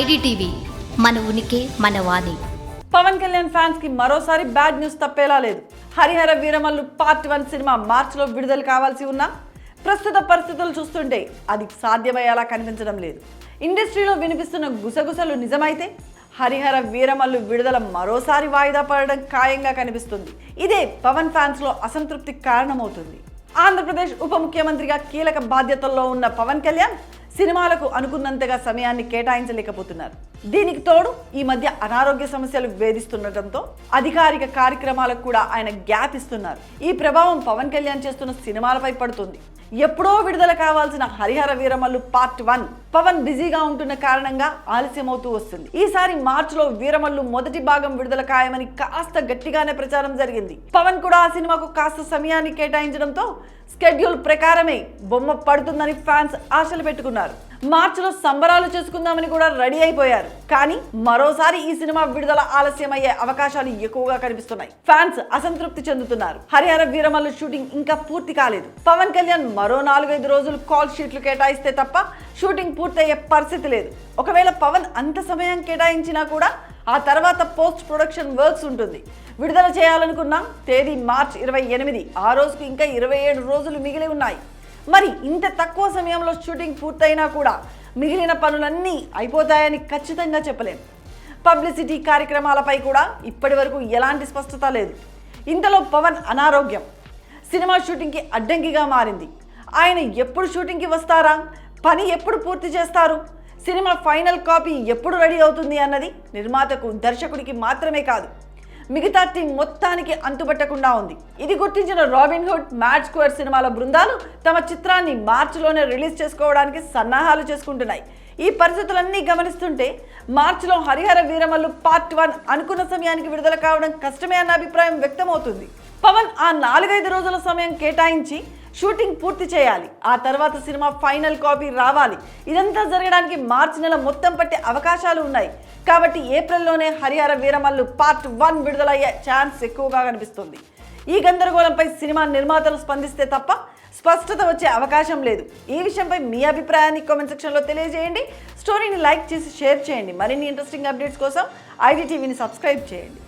IDTV మన ఉనికి మన వాణి. పవన్ కళ్యాణ్ ఫ్యాన్స్కి మరోసారి బ్యాడ్ న్యూస్ తప్పేలా లేదు. Harihara Veeramallu part one cinema మార్చిలో విడుదల కావాల్సి ఉన్నా ప్రస్తుత పరిస్థితులు చూస్తుంటే అది సాధ్యమయ్యేలా కనిపించడం లేదు. ఇండస్ట్రీలో వినిపిస్తున్న గుసగుసలు నిజమైతే హరిహర వీరమల్లు విడుదల మరోసారి వాయిదా పడడం ఖాయంగా కనిపిస్తుంది. ఇదే పవన్ ఫ్యాన్స్లో అసంతృప్తికి కారణమవుతుంది. ఆంధ్రప్రదేశ్ ఉప ముఖ్యమంత్రిగా కీలక బాధ్యతల్లో ఉన్న పవన్ కళ్యాణ్ సినిమాలకు అనుకున్నంతగా సమయాన్ని కేటాయించలేకపోతున్నారు. దీనికి తోడు ఈ మధ్య అనారోగ్య సమస్యలు వేధిస్తుండటంతో అధికారిక కార్యక్రమాలకు కూడా ఆయన గ్యాప్ ఇస్తున్నారు. ఈ ప్రభావం పవన్ కళ్యాణ్ చేస్తున్న సినిమాలపై పడుతుంది. ఎప్పుడో విడుదల కావాల్సిన హరిహర వీరమల్లు పార్ట్ వన్ పవన్ బిజీగా ఉంటున్న కారణంగా ఆలస్యమవుతూ వస్తుంది. ఈసారి మార్చిలో వీరమల్లు మొదటి భాగం విడుదల ఖాయమని కాస్త గట్టిగానే ప్రచారం జరిగింది. పవన్ కూడా ఆ సినిమాకు కాస్త సమయాన్ని కేటాయించడంతో స్కెడ్యూల్ ప్రకారమే బొమ్మ పడుతుందని ఫ్యాన్స్ ఆశలు పెట్టుకున్నారు. మార్చిలో సంబరాలు చేసుకుందామని కూడా రెడీ అయిపోయారు. కానీ మరోసారి ఈ సినిమా విడుదల ఆలస్యమయ్యే అవకాశాలు ఎక్కువగా కనిపిస్తున్నాయి. ఫ్యాన్స్ అసంతృప్తి చెందుతున్నారు. హరిహర వీరమల్లు షూటింగ్ ఇంకా పూర్తి కాలేదు. పవన్ కళ్యాణ్ మరో నాలుగైదు రోజులు కాల్ షీట్లు కేటాయిస్తే తప్ప షూటింగ్ పూర్తయ్యే పరిస్థితి లేదు. ఒకవేళ పవన్ అంత సమయం కేటాయించినా కూడా ఆ తర్వాత పోస్ట్ ప్రొడక్షన్ వర్క్స్ ఉంటుంది. విడుదల చేయాలనుకున్న తేదీ మార్చ్ ఇరవై ఎనిమిది. ఆ రోజుకు ఇంకా ఇరవై ఏడు రోజులు మిగిలి ఉన్నాయి. మరి ఇంత తక్కువ సమయంలో షూటింగ్ పూర్తయినా కూడా మిగిలిన పనులన్నీ అయిపోతాయని ఖచ్చితంగా చెప్పలేము పబ్లిసిటీ కార్యక్రమాలపై కూడా ఇప్పటి వరకు ఎలాంటి స్పష్టత లేదు. ఇంతలో పవన్ అనారోగ్యం. సినిమా షూటింగ్కి అడ్డంకిగా మారింది. ఆయన ఎప్పుడు షూటింగ్కి వస్తారా? పని ఎప్పుడు పూర్తి చేస్తారు? సినిమా ఫైనల్ కాపీ ఎప్పుడు రెడీ అవుతుంది అన్నది నిర్మాతకు దర్శకుడికి మాత్రమే కాదు. మిగతా టీం మొత్తానికి అంతుపట్టకుండా ఉంది. ఇది గుర్తించిన రాబిన్ హుడ్ మ్యాచ్ స్క్వేర్ సినిమాల బృందాలు తమ చిత్రాన్ని మార్చిలోనే రిలీజ్ చేసుకోవడానికి సన్నాహాలు చేసుకుంటున్నాయి. ఈ పరిస్థితులన్నీ గమనిస్తుంటే మార్చిలో హరిహర వీరమల్లు పార్ట్ వన్ అనుకున్న సమయానికి విడుదల కావడం కష్టమే అన్న అభిప్రాయం వ్యక్తమవుతుంది. పవన్ ఆ నాలుగైదు రోజుల సమయం కేటాయించి షూటింగ్ పూర్తి చేయాలి. ఆ తర్వాత సినిమా ఫైనల్ కాపీ రావాలి. ఇదంతా జరగడానికి మార్చి నెల మొత్తం పట్టే అవకాశాలు ఉన్నాయి. కాబట్టి ఏప్రిల్లోనే హరిహర వీరమల్లు పార్ట్ వన్ విడుదలయ్యే ఛాన్స్ ఎక్కువగా కనిపిస్తుంది. ఈ గందరగోళంపై సినిమా నిర్మాతలు స్పందిస్తే తప్ప స్పష్టత వచ్చే అవకాశం లేదు. ఈ విషయంపై మీ అభిప్రాయాన్ని కామెంట్ సెక్షన్లో తెలియజేయండి. స్టోరీని లైక్ చేసి షేర్ చేయండి. మరిన్ని ఇంట్రెస్టింగ్ అప్డేట్స్ కోసం ఐడి టీవీని సబ్స్క్రైబ్ చేయండి.